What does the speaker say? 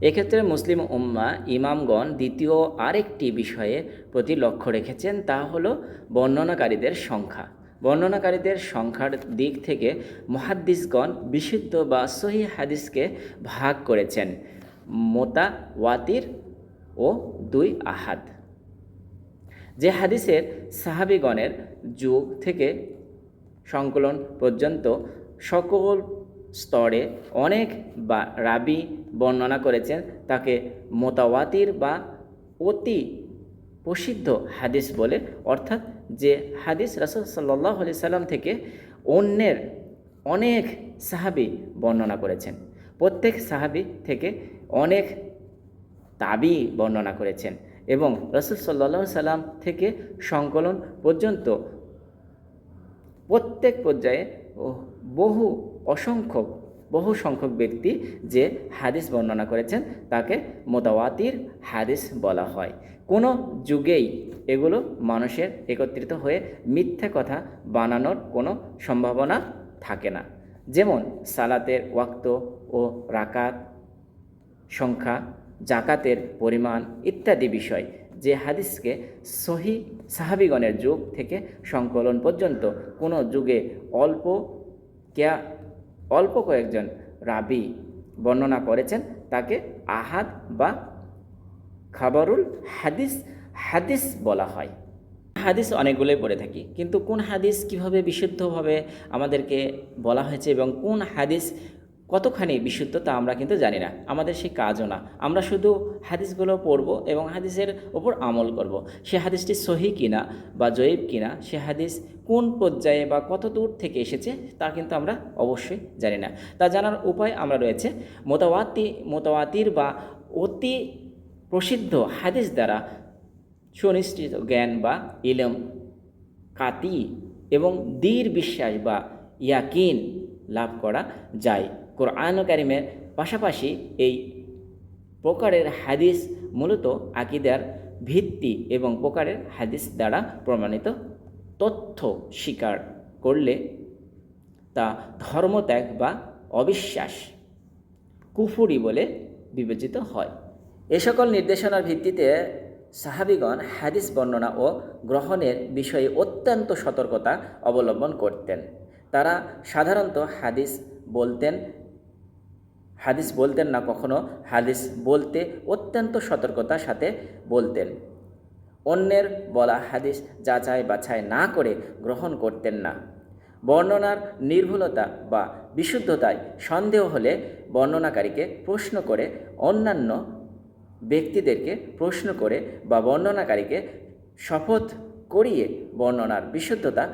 এক্ষেত্রে মুসলিম উম্মা, ইমামগণ দ্বিতীয় আরেকটি বিষয়ে প্রতি লক্ষ্য রেখেছেন, তা হলো বর্ণনাকারীদের সংখ্যা। বর্ণনাকারীদের সংখ্যার দিক থেকে মহাদ্দিসগণ বিশুদ্ধ বা সহি হাদিসকে ভাগ করেছেন মোতা ওয়াতির ও দুই আহাদ। যে হাদিসের সাহাবিগণের যুগ থেকে সংকলন পর্যন্ত সকল স্তরে অনেক বা রাবি বর্ণনা করেছেন, তাকে মোতাওয়াতির বা অতি প্রসিদ্ধ হাদিস বলে, অর্থাৎ যে হাদিস রাসুল সাল্লাহ আলি সাল্লাম থেকে অন্যের অনেক সাহাবি বর্ণনা করেছেন। প্রত্যেক সাহাবি থেকে অনেক তাবি বর্ণনা করেছেন এবং রসুল সাল্লা সাল্লাম থেকে সংকলন পর্যন্ত প্রত্যেক পর্যায়ে বহু অসংখ্য বহু সংখ্যক ব্যক্তি যে হাদিস বর্ণনা করেছেন, তাকে মোতাওয়াতির হাদিস বলা হয়। কোনো যুগেই এগুলো মানুষের একত্রিত হয়ে মিথ্যে কথা বানানোর কোনো সম্ভাবনা থাকে না। যেমন সালাতের ওয়াক্ত ও রাকাত, সংখ্যা, জাকাতের পরিমাণ ইত্যাদি বিষয়। যে হাদিসকে সহি সাহাবিগণের যুগ থেকে সংকলন পর্যন্ত কোনো যুগে অল্প কেয়া, অল্প কয়েকজন রাবি বর্ণনা করেছেন, তাকে আহাদ বা খাবারুল হাদিস হাদিস বলা হয়। হাদিস অনেকগুলোই পড়ে থাকি, কিন্তু কোন হাদিস কীভাবে বিশুদ্ধভাবে আমাদেরকে বলা হয়েছে এবং কোন হাদিস কতখানি বিশুদ্ধ তা আমরা কিন্তু জানি না। আমাদের সেই কাজও না। আমরা শুধু হাদিসগুলো পড়ব এবং হাদিসের ওপর আমল করব। সে হাদিসটি সহি কিনা বা জয়ীব কিনা, সে হাদিস কোন পর্যায়ে বা কত দূর থেকে এসেছে তা কিন্তু আমরা অবশ্যই জানি না। তা জানার উপায় আমরা রয়েছে, মোতাওয়াতি, মোতাওয়াতির বা অতি প্রসিদ্ধ হাদিস দ্বারা সুনিশ্চিত জ্ঞান বা ইলম, কাতি এবং দীর বিশ্বাস বা ইয়াকিন লাভ করা যায়। কোরআন কারিমের পাশাপাশি এই প্রকারের হাদিস মূলত আকিদার ভিত্তি এবং প্রকারের হাদিস দ্বারা প্রমাণিত তথ্য স্বীকার করলে তা ধর্মত্যাগ বা অবিশ্বাস, কুফুরি বলে বিবেচিত হয়। এ সকল নির্দেশনার ভিত্তিতে সাহাবিগণ হাদিস বর্ণনা ও গ্রহণের বিষয়ে অত্যন্ত সতর্কতা অবলম্বন করতেন। তারা সাধারণত হাদিস বলতেন হাদিস বলতেন না কখনো, হাদিস বলতে অত্যন্ত সতর্কতার সাথে বলতেন। অন্যের বলা হাদিস যাচাই বাছাই না করে গ্রহণ করতেন না। বর্ণনার নির্ভুলতা বা বিশুদ্ধতায় সন্দেহ হলে বর্ণনাকারীকে প্রশ্ন করে অন্যান্য ব্যক্তিদেরকে প্রশ্ন করে বা বর্ণনাকারীকে শপথ করিয়ে বর্ণনার বিশুদ্ধতা